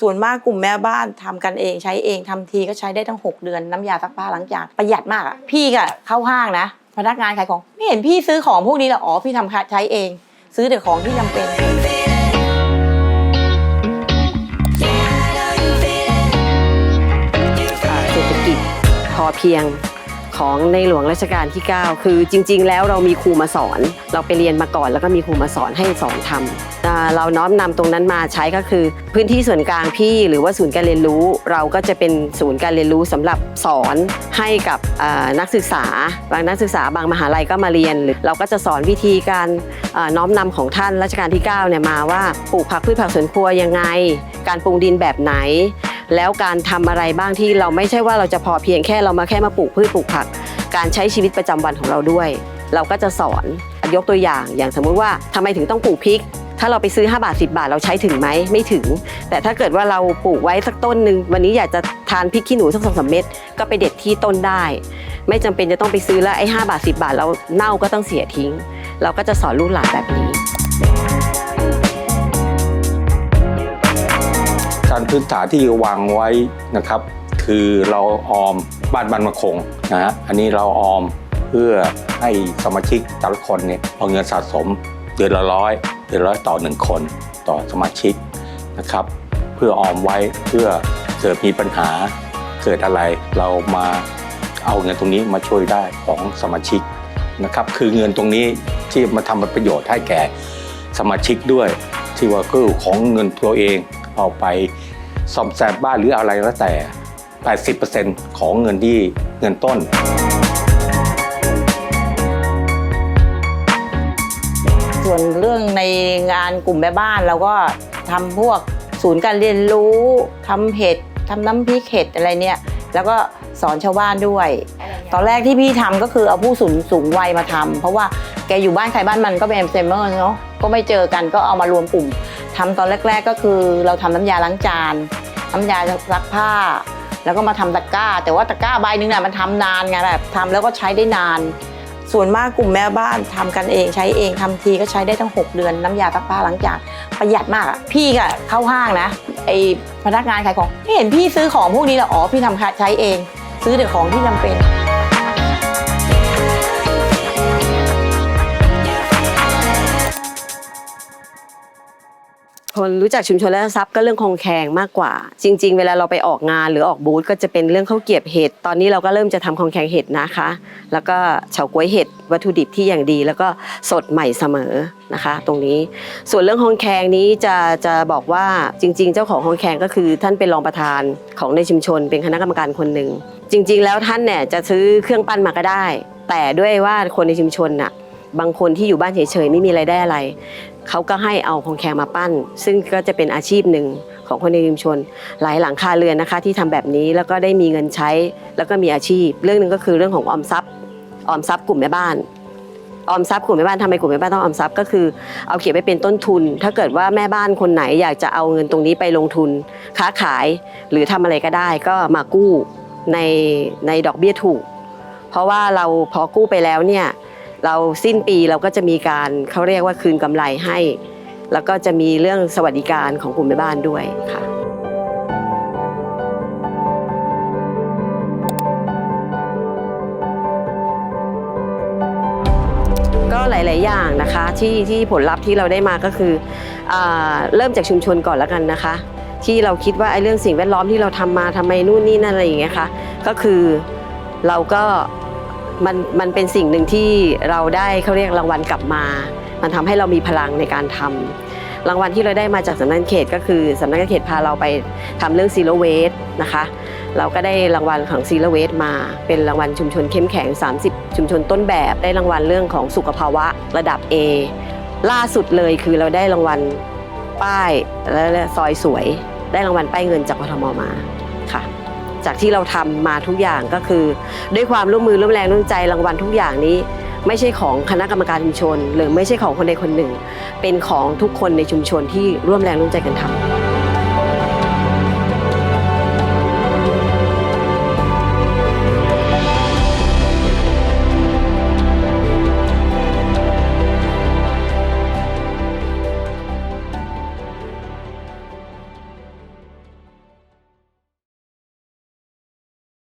ส่วนมากกลุ่มแม่บ้านทำกันเองใช้เองทำทีก็ใช้ได้ตั้ง 6 เดือนน้ำยาซักผ้าล้างจานประหยัดมากอะพี่ก็เข้าห้างนะ พนักงานขายของไม่เห็นพี่ซื้อของพวกนี้หรออ๋อพี่ทำใช้เอง ซื้อแต่ของที่จำเป็นอ่าเศรษฐกิจพอเพียง ของในหลวงรัชกาลที่ 9 คือจริง ๆ แล้วเรามีครูมาสอน เราไปเรียนมาก่อนแล้วก็มีครูมาสอนให้สอนทำเราน้อมนำตรงนั้นมาใช้ก็คือ พื้นที่ส่วนกลางพี่หรือว่าศูนย์การเรียนรู้ เราก็จะเป็นศูนย์การเรียนรู้สำหรับสอนให้กับนักศึกษา บางนักศึกษาบางมหาลัยก็มาเรียนหรือเราก็จะสอนวิธีการน้อมนำของท่านรัชกาลที่9เนี่ยมาว่าปลูกผักพืชผักสวนครัวยังไง การปรุงดินแบบไหน แล้วการทำอะไรบ้างที่เราไม่ใช่ว่าเราจะพอเพียงแค่เรามาแค่มาปลูกพืชปลูกผัก การใช้ชีวิตประจำวันของเราด้วย เราก็จะสอนยกตัวอย่าง อย่างสมมุติว่าทำไมถึงต้องปลูกพริก ถ้าเราไปซื้อ 5 บาท 10 บาทเราใช้ถึงไหมไม่ถึง แต่ถ้าเกิดว่าเราปลูกไว้สักต้นหนึ่งวันนี้อยากจะทานพริกขี้หนูสักสองสามเม็ดก็ไปเด็ดที่ต้นได้ ไม่จำเป็นจะต้องไปซื้อแล้วไอ้5บาท 10 บาทเราเน่าก็ต้องเสียทิ้ง เราก็จะสอนลูกหลานแบบนี้ การพื้นฐานที่วางไว้นะครับ คือเราออมบ้านบ้านมะคงนะฮะอันนี้เราออมเพื่อให้สมาชิกแต่ละคนเนี่ยเอาเงินสะสมเดือนละร้อยเดือนละร้อยต่อหนึ่งคนต่อสมาชิกนะครับ เพื่อออมไว้เพื่อเกิดมีปัญหาเกิดอะไรเรามาเอาเงินตรงนี้มาช่วยได้ของสมาชิกนะครับ คือเงินตรงนี้ที่มาทำเป็นประโยชน์ให้แก่สมาชิกด้วย ที่ว่าก็ของเงินตัวเอง เอาไปซ่อมแซมบ้านหรืออะไรแล้วแต่ 80%ของเงินที่เงินต้น ส่วนเรื่องในงานกลุ่มแม่บ้านเราก็ทำพวกศูนย์การเรียนรู้ทำเห็ดทำน้ำพริกเห็ดอะไรเนี่ย แล้วก็สอนชาวบ้านด้วย ตอนแรกที่พี่ทำก็คือเอาผู้สูงสูงวัยมาทำเพราะว่าแกอยู่บ้านใครบ้านมันก็เป็นเอมเซมเมอร์เนาะก็ไม่เจอกันก็เอามารวมกลุ่ม ทำตอนแรก ๆ ก็คือเราทำน้ำยาล้างจานน้ำยาซักผ้า แล้วก็มาทำตะกร้า แต่ว่าตะกร้าใบหนึงน่ะมันทำนานไงแบบทำแล้วก็ใช้ได้นาน ส่วนมากกลุ่มแม่บ้านทำกันเองใช้เองทำทีก็ใช้ได้ตั้ง 6 เดือน น้ำยาซักผ้าล้างจานประหยัดมากพี่ก็เข้าห้างนะไอพนักงานขายของไม่เห็นพี่ซื้อของพวกนี้หรออ๋อพี่ทำใช้เอง ซื้อแต่ของที่จำเป็น คนรู้จักชุมชนและทรัพย์ก็เรื่องคลองแคงมากกว่า จริง ๆ เวลาเราไปออกงานหรือออกบูธก็จะเป็นเรื่องข้าวเกียบเห็ดตอนนี้เราก็เริ่มจะทำคลองแคงเห็ดนะคะ แล้วก็เฉาก๊วยเห็ดวัตถุดิบที่อย่างดี แล้วก็สดใหม่เสมอนะคะ ตรงนี้ส่วนเรื่องคลองแคงนี้จะจะบอกว่าจริง ๆ เจ้าของคลองแคงก็คือท่านเป็นรองประธานของในชุมชน เป็นคณะกรรมการคนหนึ่งจริง ๆ แล้วท่านเนี่ยจะซื้อเครื่องปั้นมาก็ได้ แต่ด้วยว่าคนในชุมชนน่ะบางคนที่อยู่บ้านเฉยๆไม่มีไรายได้อะไร เขาก็ให้เอาของแคงมาปั้น ซึ่งก็จะเป็นอาชีพหนึ่งของคนในชุมชน หลายหลังคาเรือนนะคะ ที่ทำแบบนี้แล้วก็ได้มีเงินใช้ แล้วก็มีอาชีพ เรื่องหนึ่งก็คือเรื่องของออมทรัพย์ออมทรัพย์กลุ่มแม่บ้านออมทรัพย์กลุ่มแม่บ้านทำไมกลุ่มแม่บ้านต้องออมทรัพย์ก็คือเอาเก็บไว้เป็นต้นทุน ถ้าเกิดว่าแม่บ้านคนไหนอยากจะเอาเงินตรงนี้ไปลงทุน ค้าขายหรือทำอะไรก็ได้ ก็มากู้ในในดอกเบี้ยถูก เพราะว่าเราพอกู้ไปแล้วเนี่ย เราสิ้นปีเราก็จะมีการเขาเรียกว่าคืนกำไรให้ แล้วก็จะมีเรื่องสวัสดิการของกลุ่มแม่บ้านด้วยค่ะก็หลาย ๆ อย่างนะคะที่ที่ผลลัพธ์ที่เราได้มาก็คืออเริ่มจากชุมชนก่อนแล้วกันนะคะ ที่เราคิดว่าไอ้เรื่องสิ่งแวดล้อมที่เราทำมาทำไมนู่นนี่นั่นอะไรอย่างเงี้ยค่ะก็คือเราก็ มันมันเป็นสิ่งหนึ่งที่เราได้เขาเรียกรางวัลกลับมา มันทำให้เรามีพลังในการทำรางวัลที่เราได้มาจากสำนักงานเขตก็คือสำนักงานเขตพาเราไปทำเรื่องซีโรเวสนะคะ เราก็ได้รางวัลของซีโรเวสมา เป็นรางวัลชุมชนเข้มแข็ง 30 ชุมชนต้นแบบได้รางวัลเรื่องของสุขภาวะระดับ A ล่าสุดเลยคือเราได้รางวัลป้ายและซอยสวย ได้รางวัลป้ายเงินจากกทมมา จากที่เราทำมาทุกอย่างก็คือ ด้วยความร่วมมือร่วมแรงร่วมใจรางวัลทุกอย่างนี้ ไม่ใช่ของคณะกรรมการชุมชน หรือไม่ใช่ของคนใดคนหนึ่ง เป็นของทุกคนในชุมชนที่ร่วมแรงร่วมใจกันทำ